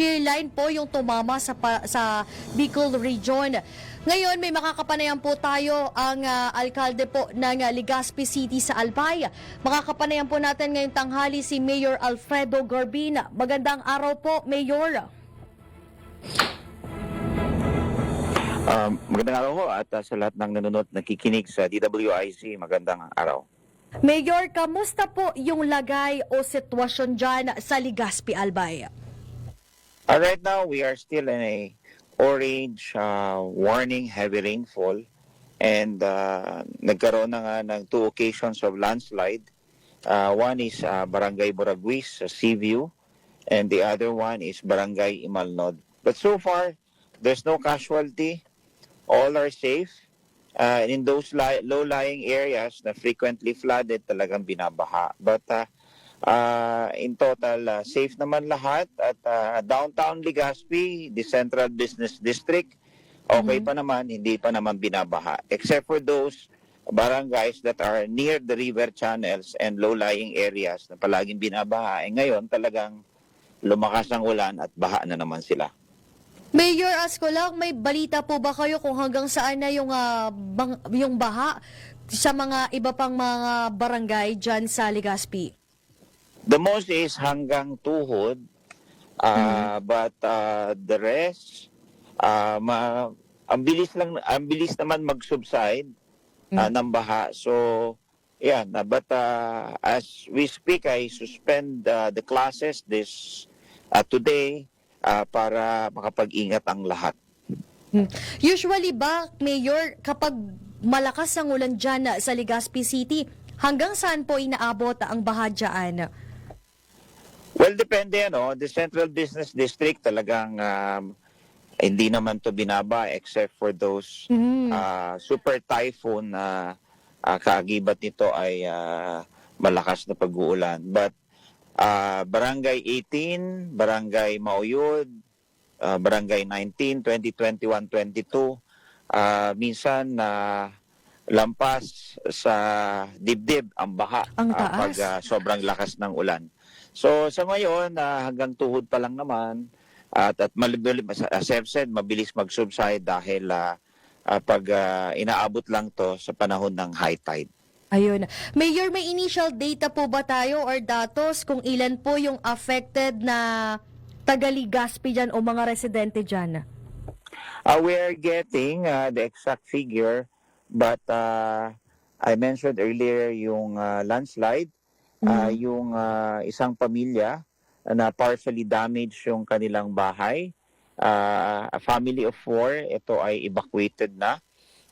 shear line po yung tumama sa, pa- sa Bicol Region. Ngayon, may makakapanayan po tayo ang ah, alkalde po ng ah, Legazpi City sa Albay. Makakapanayan po natin ngayong tanghali si Mayor Alfredo Garbina. Magandang araw po, Mayor. Um, magandang araw ho at uh, sa lahat ng nanonood nakikinig sa DWIC, magandang araw. Mayor, kamusta po yung lagay o sitwasyon dyan sa Legazpi Albay? Uh, right now, we are still in a orange uh, warning, heavy rainfall. And uh, nagkaroon na nga ng two occasions of landslide. Uh, one is uh, Barangay Boraguis, sa Seaview. And the other one is Barangay Imalnod. But so far, there's no casualty. All are safe. Uh, in those li- low-lying areas na frequently flooded, talagang binabaha. But uh, uh, in total, uh, safe naman lahat. At uh, downtown Legazpi, the Central Business District, okay Mhm. pa naman, hindi pa naman binabaha. Except for those barangays that are near the river channels and low-lying areas na palaging binabaha. Eh ngayon, talagang lumakas ang ulan at baha na naman sila. Mayor, lang, may balita po ba kayo kung hanggang saan na yung, ah, bang- yung baha sa mga iba pang mga barangay dyan sa Legazpi? The most is hanggang tuhod, uh, but uh, the rest, uh, ma- ang bilis lang, ang bilis naman mag-subside uh, ng baha. So, yan. Uh, but uh, as we speak, I suspend uh, the classes this uh, today uh, para makapag-ingat ang lahat. Usually ba, Mayor, kapag malakas ang ulan dyan sa Legazpi City, hanggang saan po inaabot ang baha dyan? Well, depende, ano. The Central Business District talagang um, hindi naman to binaba except for those Hmm. ah, super typhoon na ah, kaagibat nito ay ah, malakas na pag-uulan. But ah, Barangay 18, Barangay Mauyod, ah, Barangay 19, 20, 21, 22, ah, minsan na lampas sa dibdib ang baha Ang taas. pag ah, sobrang lakas ng ulan. So sa ngayon, ah, hanggang tuhod pa lang naman at at malibil, as I've said, mabilis mag-subside dahil ah, ah, pag ah, inaabot lang to sa panahon ng high tide. Ayun. Mayor, may initial data po ba tayo or datos kung ilan po yung affected na taga-Legazpi dyan o mga residente dyan? Uh, we are getting uh, the exact figure, but uh, I mentioned earlier yung uh, landslide, uh, yung uh, isang pamilya na partially damaged yung kanilang bahay. Uh, a family of four, ito ay evacuated na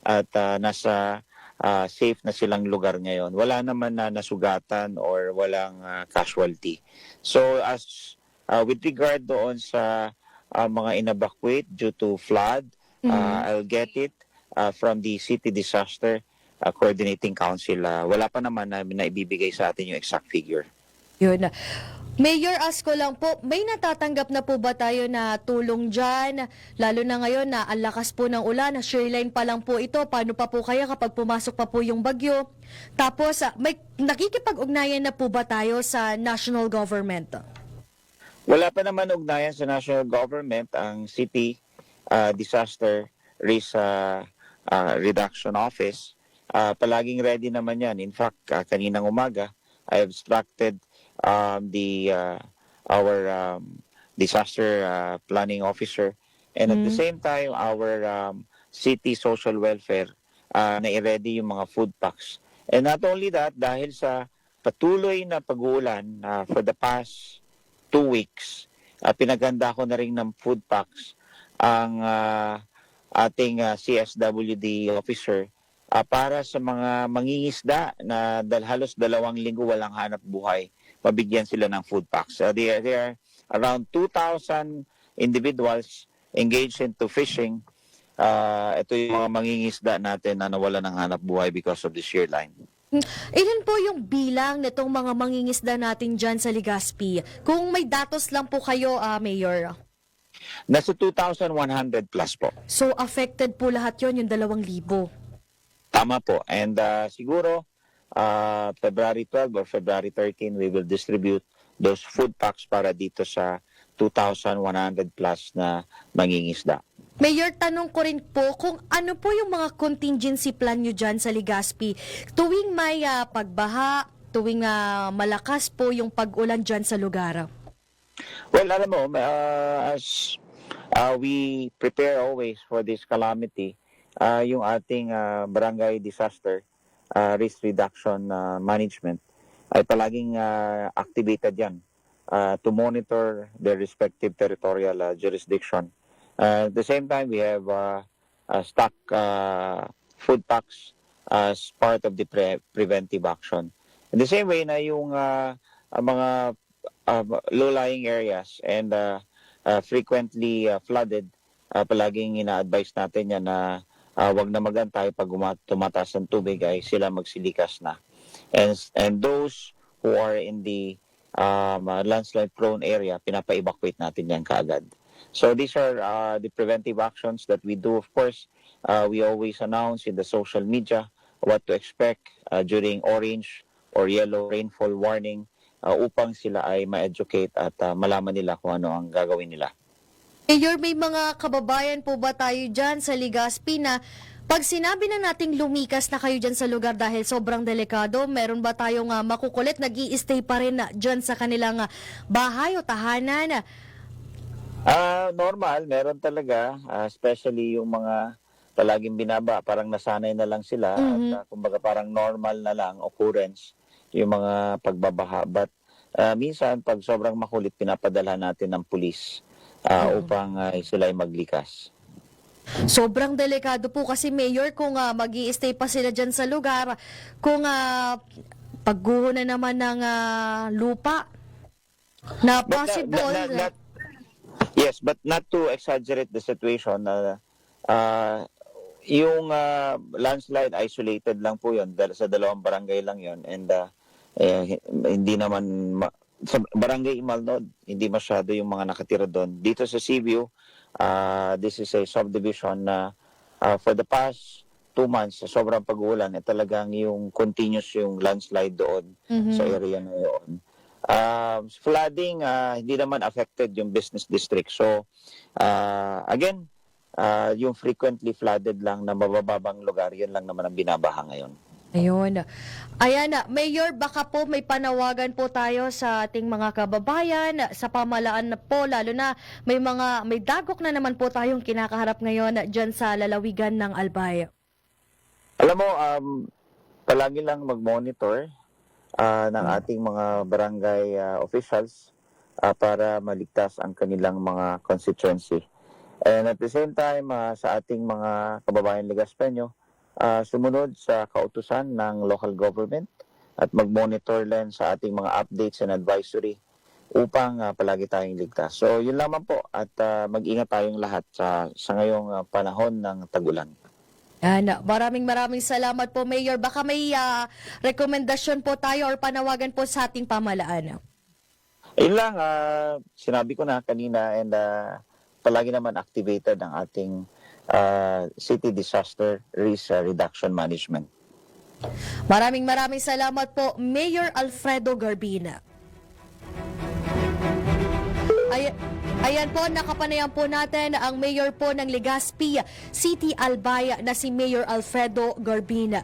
at uh, nasa uh, safe na silang lugar ngayon. Wala naman na nasugatan or walang uh, casualty. So as uh, with regard doon sa uh, mga in-evacuate due to flood, Mhm. Uh, I'll get it uh, from the City Disaster uh, Coordinating Council. Uh, wala pa naman na, na ibibigay sa atin yung exact figure. Yun. Mayor, ask ko lang po, may natatanggap na po ba tayo na tulong dyan? Lalo na ngayon na ang lakas po ng ulan, na shoreline pa lang po ito. Paano pa po kaya kapag pumasok pa po yung bagyo? Tapos, ah, may nakikipag-ugnayan na po ba tayo sa national government? Wala pa naman ugnayan sa national government ang City uh, Disaster Risk uh, uh, Reduction Office. Uh, palaging ready naman yan. In fact, uh, kaninang umaga, I have instructed um, the uh, our um, disaster uh, planning officer and at the Mm. same time our um, city social welfare uh, na i-ready yung mga food packs. And not only that, dahil sa patuloy na pag-uulan uh, for the past two weeks, uh, pinaganda ko na rin ng food packs ang uh, ating uh, CSWD officer uh, para sa mga mangingisda na dal halos dalawang linggo walang hanap buhay, mabigyan sila ng food packs. Uh, they, are, they are around 2,000 individuals engaged into fishing. Uh, ito yung mga mangingisda natin na nawala ng hanap buhay because of the shear line. Ilan po yung bilang nitong mga mangingisda natin dyan sa Legazpi? Kung may datos lang po kayo, ah, Mayor. Nasa 2,100 plus po. So, affected po lahat yon yung dalawang libo. Tama po. And uh, siguro, uh, February 12 or February 13, we will distribute those food packs para dito sa 2,100 plus na mangingisda. Mayor, tanong ko rin po kung ano po yung mga contingency plan nyo dyan sa Legazpi tuwing may ah, pagbaha, tuwing ah, malakas po yung pag-ulan dyan sa lugar. Well, alam mo, uh, as uh, we prepare always for this calamity, uh, yung ating uh, barangay disaster uh, risk reduction uh, management ay palaging uh, activated yan uh, to monitor their respective territorial uh, jurisdiction. Uh, at the same time, we have uh, uh, stock uh, food packs as part of the pre- preventive action. In the same way na yung uh, mga uh, low-lying areas and uh, uh, frequently uh, flooded, uh, palaging ina-advise natin yan na uh, wag na magantay pag uma- tumataas ng tubig ay sila magsilikas na. And, and those who are in the um, uh, landslide prone area, pinapa-evacuate natin yan kaagad. So these are uh, the preventive actions that we do. Of course, uh, we always announce in the social media what to expect uh, during orange or yellow rainfall warning uh, upang sila ay ma-educate at uh, malaman nila kung ano ang gagawin nila. Mayor, may mga kababayan po ba tayo dyan sa Legazpi na pag sinabi na nating lumikas na kayo dyan sa lugar dahil sobrang delikado, meron ba tayong ah, makukulit, nag stay pa rin na dyan sa kanilang ah, bahay o tahanan? Ah, normal, meron talaga, ah, especially yung mga palaging binaba, parang nasanay na lang sila Mhm. at ah, kumbaga parang normal na lang occurrence yung mga pagbabaha. But ah, minsan pag sobrang makulit, pinapadala natin ng pulis ah, Oo. upang ah, sila ay maglikas. Sobrang delikado po kasi Mayor kung mag stay pa sila dyan sa lugar, kung uh, pagguho na naman ng ah, lupa na But not- possible. not- not- yes, but not to exaggerate the situation na ah, yung ah, landslide isolated lang po yun dahil sa dalawang barangay lang yun and ah, eh, hindi naman ma- sa barangay Imalnod hindi masyado yung mga nakatira doon dito sa Cebu ah, this is a subdivision na ah, for the past two months sa sobrang pag-uulan eh, talagang yung continuous yung landslide doon Mhm. sa area na yun. Um, flooding, ah, hindi naman affected yung business district. So, ah, again, ah, yung frequently flooded lang na mabababang lugar, yun lang naman ang binabaha ngayon. Ayun. Ayan Mayor, baka po may panawagan po tayo sa ating mga kababayan, sa pamalaan na po, lalo na may mga, may dagok na naman po tayong kinakaharap ngayon dyan sa lalawigan ng Albay. Alam mo, um, palagi lang mag-monitor ah, ng ating mga barangay ah, officials ah, para maligtas ang kanilang mga constituency. And at the same time, ah, sa ating mga kababayan Ligaspeño, ah, sumunod sa kautusan ng local government at mag-monitor lang sa ating mga updates and advisory upang ah, palagi tayong ligtas. So, yun lamang po at ah, mag-ingat tayong lahat sa, sa ngayong ah, panahon ng tagulan. Yan. Maraming maraming salamat po, Mayor. Baka may ah, rekomendasyon po tayo or panawagan po sa ating pamalaan. Yun lang, ah, sinabi ko na kanina and ah, palagi naman activated ang ating ah, City Disaster Risk ah, Reduction Management. Maraming maraming salamat po, Mayor Alfredo Garbina. Ay, ayan po, nakapanayan po natin ang mayor po ng Legazpi City Albaya na si Mayor Alfredo Garbina.